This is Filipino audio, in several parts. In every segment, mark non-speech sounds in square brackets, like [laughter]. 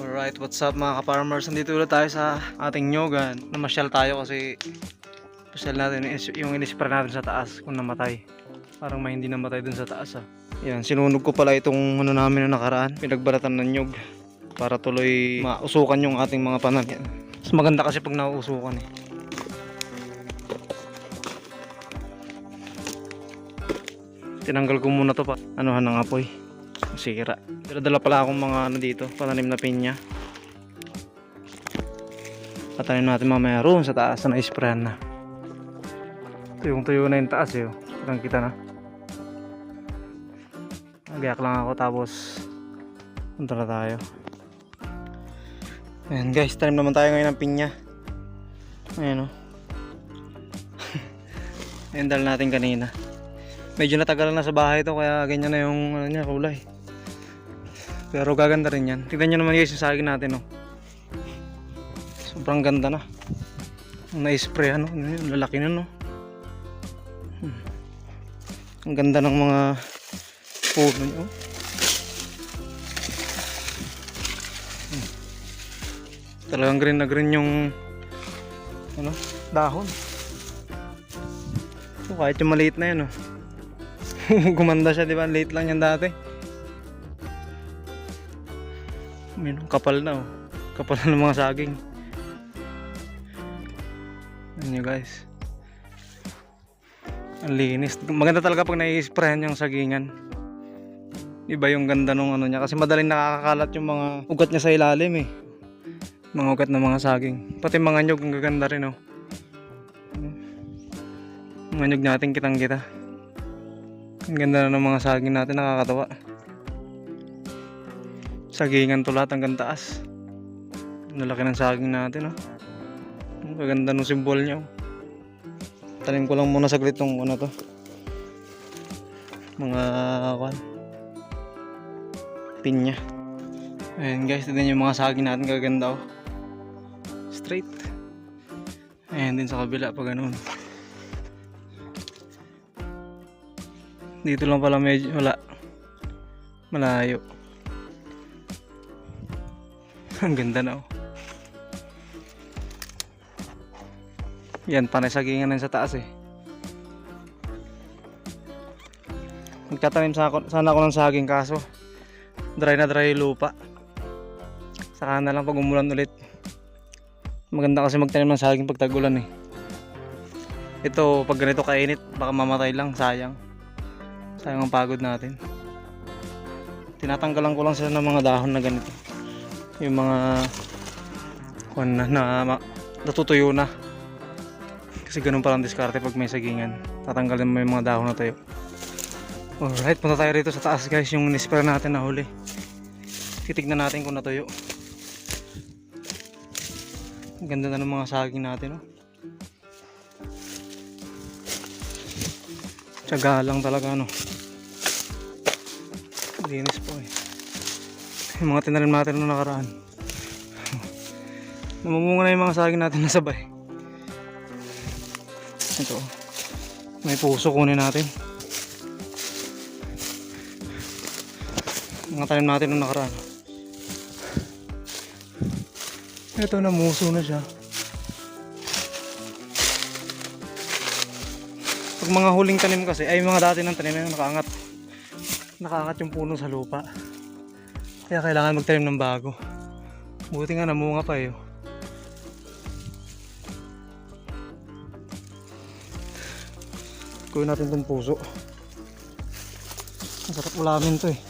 Alright, what's up mga ka-farmers? Nandito ulit tayo sa ating nyogan. Namasyal tayo kasi pasyal natin yung inis- yung inispray natin sa taas kung namatay. Parang may hindi namatay dun sa taas ah. Yan, sinunog ko pala itong ano namin na nakaraan. Pinagbalatan ng nyog para tuloy mausukan yung ating mga pananim. Mas maganda kasi pag nauusukan eh. Tinanggal ko muna to pa. Anuhan ng apoy. Sira. Pero dala pala akong mga ano dito, pananim na pinya. Patanim natin mamaya roon sa taas na isprayan na. Tuyong tuyo na yung taas eh. oh. Kitang kita na. Nagayak lang ako tapos punta na tayo. Ayan guys, tanim naman tayo ngayon ng pinya. Ayan o. [laughs] Ayan dala natin kanina. Medyo natagalan na sa bahay to kaya ganyan na yung ano niya, kulay. Pero gaganda rin yan. Tignan nyo naman guys yung saging natin oh. Sobrang ganda na. Na-spray ano, ano lalaki na no. Hmm. Ang ganda ng mga puno nyo. Hmm. Talagang green na green yung ano, dahon. So, kahit yung maliit na yan oh. [laughs] Gumanda siya, di ba? Late lang yan dati. Minum kapal na oh. Kapal na ng mga saging. Yan nyo guys. Ang linis. Maganda talaga pag nai-sprayan yung sagingan. Iba yung ganda nung ano niya. Kasi madaling nakakakalat yung mga ugat niya sa ilalim eh. Mga ugat ng mga saging. Pati mga nyog ang gaganda rin oh. Mga nyog natin kitang kita. Ang ganda na ng mga saging natin, nakakatawa. Sagingan to lahat hanggang taas. Ang lalaki ng saging natin, oh. Ang gaganda ng simbol niya, oh. Tanim ko lang muna saglit tong ano to. Mga kwan. Pinya. Ayan guys, tignan yung mga saging natin gaganda, oh. Straight. Ayan din sa kabila pa ganun. Dito lang pala medyo wala. Malayo. Ang ganda na oh. Yan, panay sagingan sa taas eh. Magtatanim sa ako, sana ako ng saging kaso dry na dry lupa. Saka na lang pag umulan ulit. Maganda kasi magtanim ng saging pag tagulan eh. Ito, pag ganito kainit, baka mamatay lang, sayang. Sayang ang pagod natin. Tinatanggalan ko lang sila ng mga dahon na ganito. Yung mga kung na, na natutuyo na. Kasi ganun palang diskarte pag may sagingan. Tatanggalin mo yung mga dahon na tayo. Alright, punta tayo rito sa taas guys. Yung nispera natin na huli. Titignan natin kung natuyo. Ganda na ng mga saging natin. Oh. Tsaga lang talaga ano. Linis po eh. Yung mga tinanim natin nung nakaraan. [laughs] Namumunga na yung mga saging natin na sabay. Ito. May puso kunin natin. Mga tanim natin nung nakaraan. Ito namuso na siya. Pag mga huling tanim kasi, ay mga dati ng tanim na nakaangat. Nakaangat yung puno sa lupa. Kaya kailangan magtanim ng bago. Buti nga namunga pa eh. Kunin natin itong puso. Ang sarap ulamin to eh.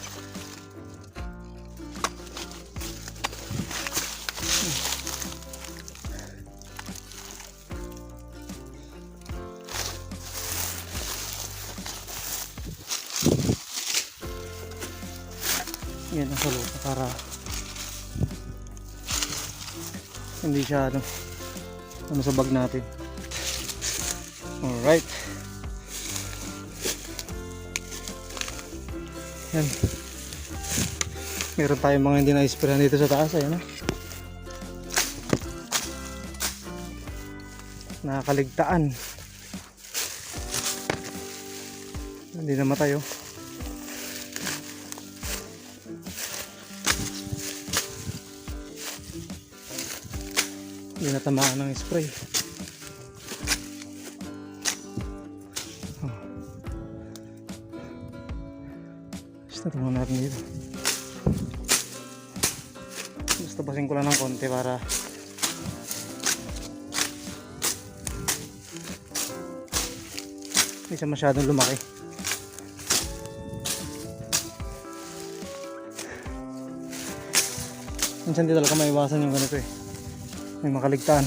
Siya ano sa bag natin. Alright. Yan. Meron tayong mga hindi na-sprayan dito sa taas. Ayan o. Nakakaligtaan. Hindi namatay oh. Hindi natamaan ng spray. Oh. Basta tingnan natin dito. Basta basin ko lang ng konti para hindi siya masyadong lumaki. Minsan di talaga maiwasan yung ganito eh. May makaligtaan.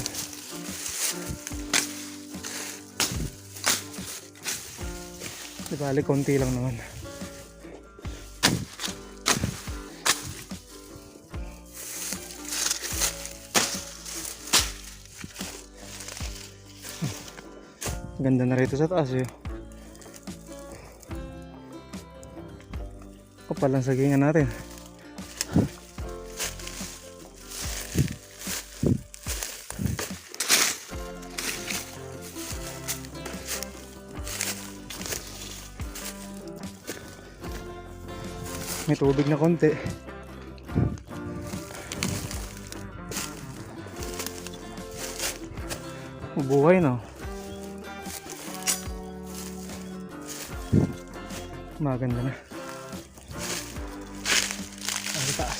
Di bali, konti lang naman. Ganda na rito sa taas eh. Kapal ang sagingan natin. May tubig na konti. Ubuhay na. Maganda na. Ang.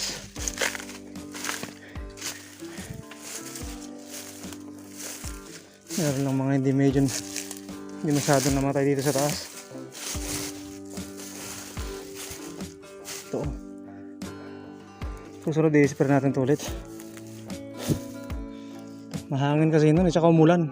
Meron lang mga hindi medyo hindi masyadong namatay dito sa taas. Oh. Susunod i-spray natin ito ulit. Mahangin kasi nun, at saka umulan.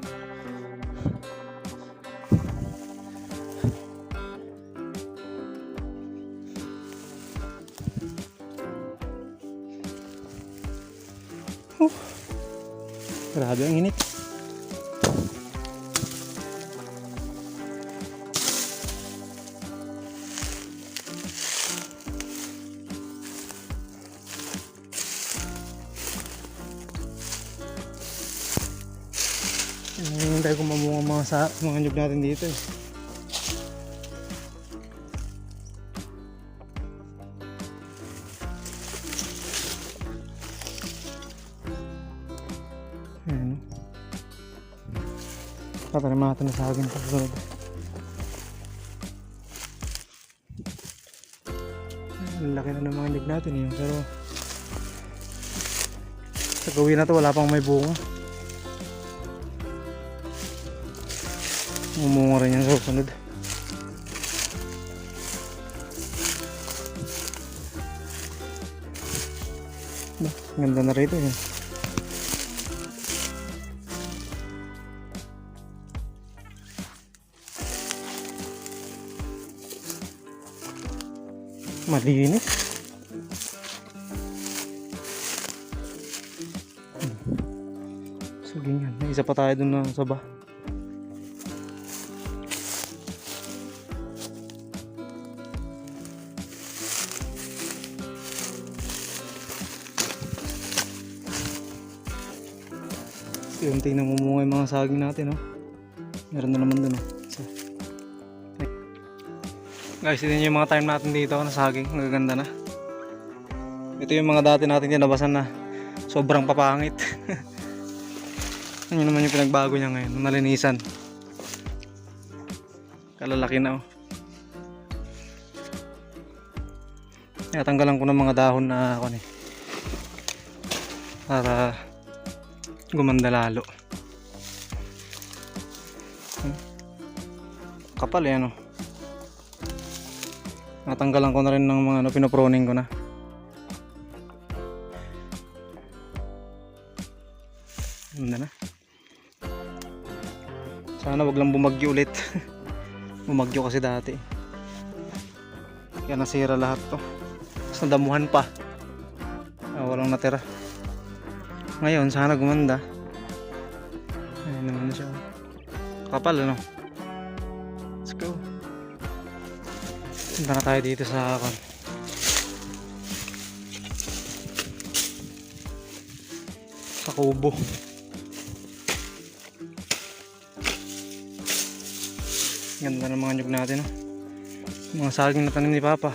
Grabe ang init. Hinihintay ko mamunga mga sa mga nyug natin dito eh. Ayan. Tatanim natin na sa akin sa susunod. Ang laki na ng mga nyug natin eh. Pero sa gawin na to wala pang may bunga. Umunga rin yan sa susunod. Ganda na rito eh. Malinis. Hmm. Nga, may isa pa tayo dun na saba. Unti na mumunga yung mga saging natin, no? Meron na naman dun, oh. So, guys, ito yung mga time natin dito na saging. Nagaganda na. Ito yung mga dati natin tinabasan na sobrang papangit. [laughs] ano naman yung pinagbago niya ngayon, nalinisan. Kalalaki na, oh. Natanggalan ko ng mga dahon na ako eh. Para gumanda lalo. Kapal eh ano. Natanggalan ko na rin ng mga ano, pinoproning ko na. Ganda na. Sana wag lang bumagyo ulit. [laughs] bumagyo kasi dati. Kaya nasira lahat to. Tapos nadamuhan pa. Ah, walang natira. Ngayon, sana gumanda. Ayun naman siya. Kapal, ano? Let's go. Punta na tayo dito sa kon. Sa kubo. Ganda ng mga nyug natin, no? Mga saging na tanim ni Papa.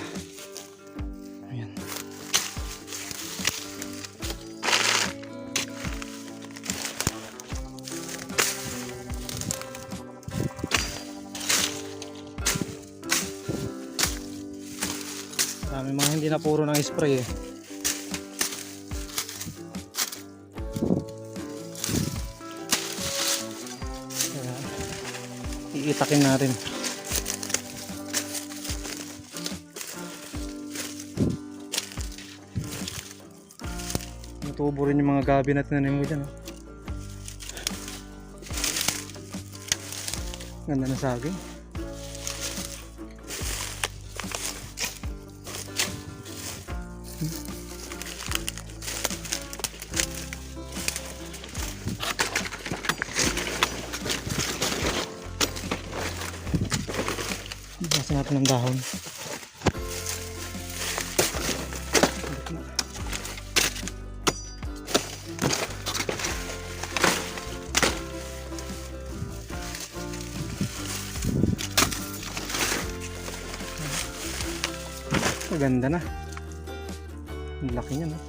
Hindi na puro ng spray eh. Kaya, iitakin natin. Natubo rin yung mga gabi na tinanim ko dyan. Oh. Ganda na saging. Natin ng dahon. Maganda na. Ang laki niya, no? Na.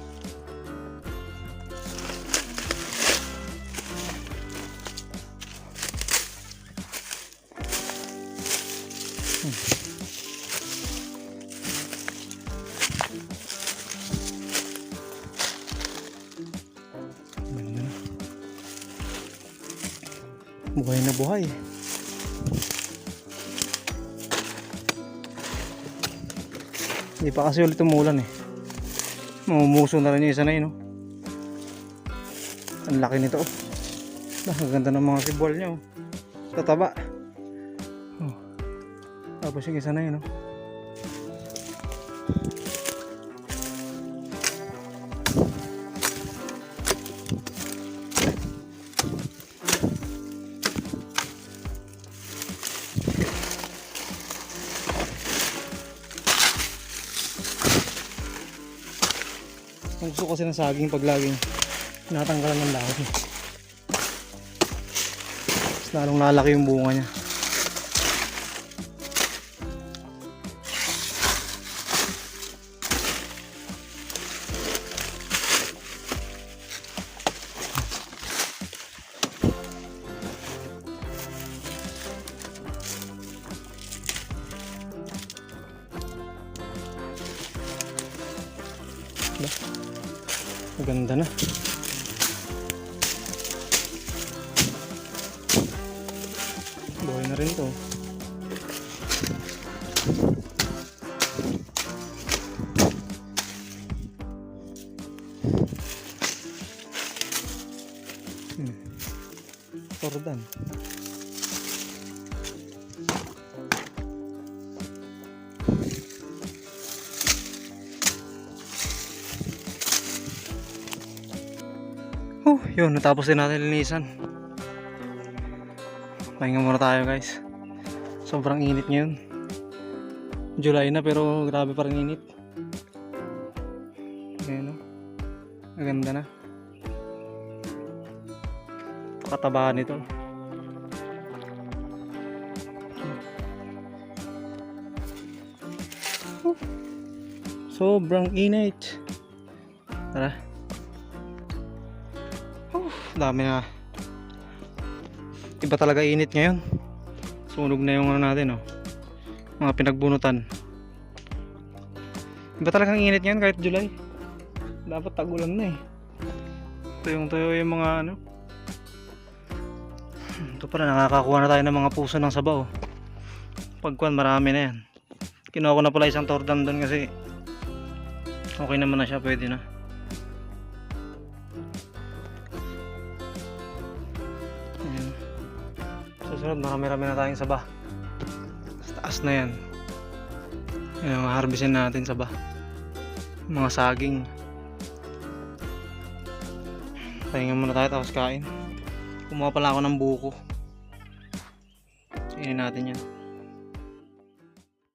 Buhay na buhay. Hindi pa kasi ulit umulan eh. Mamumuso na rin yung isa na yun. Oh. Ang laki nito. Oh. Ang ganda ng mga sibol niya. Oh. Tataba. Oh. Tapos yung isa na yun. Oh. Gusto kasi ng saging pag laging natanggalan ng dahon. Mas lalong lalaki yung bunga niya. Buhay na rin to. Hmm. Tordan. Oh, yun, natapos din natin linisan. Pahinga muna tayo guys. Sobrang init ngayon. July na pero grabe pa rin init. Ayan o. Maganda na. Pakatabahan nito. Oh, Sobrang init. Tara. Oh, dami na. Iba talaga init ngayon. Sunog na yung ano natin, oh. Mga pinagbunutan. Iba talagang init ngayon kahit July. Dapat tagulan na eh. Tuyong tuyo yung mga ano. Ito pala, nakakakuha na tayo ng mga puso ng sabaw. Pagkuhan, marami na yan. Kinuha ko na pala isang tordan doon kasi okay naman na siya, pwede na. Susunod, marami-rami na tayong saba. Sa taas na yan. Yan ang harvestin natin saba. Mga saging. Pahinga muna tayo tapos kain. Kumuha pala ako ng buko. Kainin natin yan.